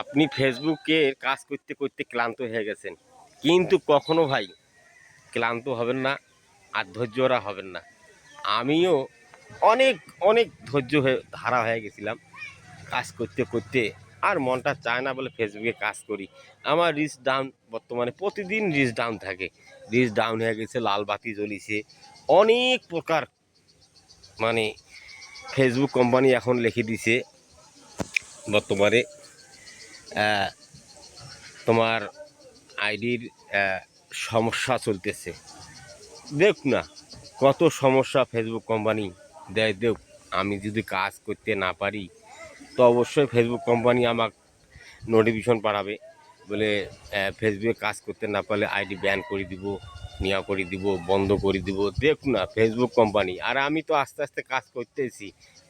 আপনি ফেসবুকে কাজ করতে করতে ক্লান্ত হয়ে গেছেন। কিন্তু কখনো ভাই, ক্লান্ত হবেন না আর ধৈর্যরা হবেন না। আমিও অনেক অনেক ধৈর্য হয়ে, ধারা হয়ে গেছিলাম কাজ করতে করতে আর মনটা চায় না বলে ফেসবুকে কাজ করি। আমার রিচ ডাউন বর্তমানে প্রতিদিন রিচ ডাউন থাকে। রিচ ডাউন হয়ে গেছে, লাল বাতি জ্বলিছে। অনেক প্রকার মানে ফেসবুক কোম্পানি এখন লিখে দিছে বর্তমানে। তোমার আইডির সমস্যা চলতেছে। দেখ না, কত সমস্যা ফেসবুক কোম্পানি দেয়। দেখ, আমি যদি কাজ করতে না পারি, তো অবশ্যই ফেসবুক কোম্পানি আমাক নোটিফিকেশন পাঠাবে। বলে ফেসবুকে কাজ করতে না পারলে আইডি ব্যান করে দিব নিয়া করে দিব, বন্ধ করে দিব। দেখ না ফেসবুক কোম্পানি আর আমি তো আস্তে আস্তে কাজ করতেছি।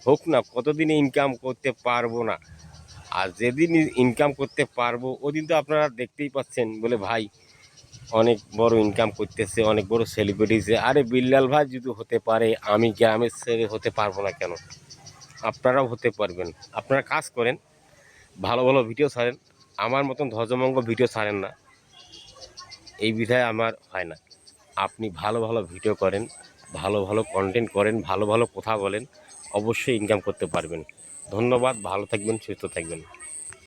হোক না, কতদিনে ইনকাম করতে পারব না। আর যেদিন ইনকাম করতে পারব, ওদিন তো আপনারা দেখতেই পাচ্ছেন বলে ভাই, অনেক বড় ইনকাম করতেছে, অনেক বড় সেলিব্রিটিছে আরে বিল্লাল ভাই যদি হতে পারে, আমি গ্রামের ছেলে হতে পারব না কেন? আপনারাও হতে পারবেন। আপনারা কাজ করেন, ভালো ভালো ভিডিও ছাড়েন। আমার মতন ধ্বজমঙ্গ ভিডিও ছাড়েন না। এই বিধায় আমার হয় না। আপনি ভালো ভালো ভিডিও করেন, ভালো ভালো কন্টেন্ট করেন, ভালো ভালো কথা বলেন। অবশ্যই ইনকাম করতে পারবেন। ধন্যবাদ ভালো থাকবেন সুস্থ থাকবেন।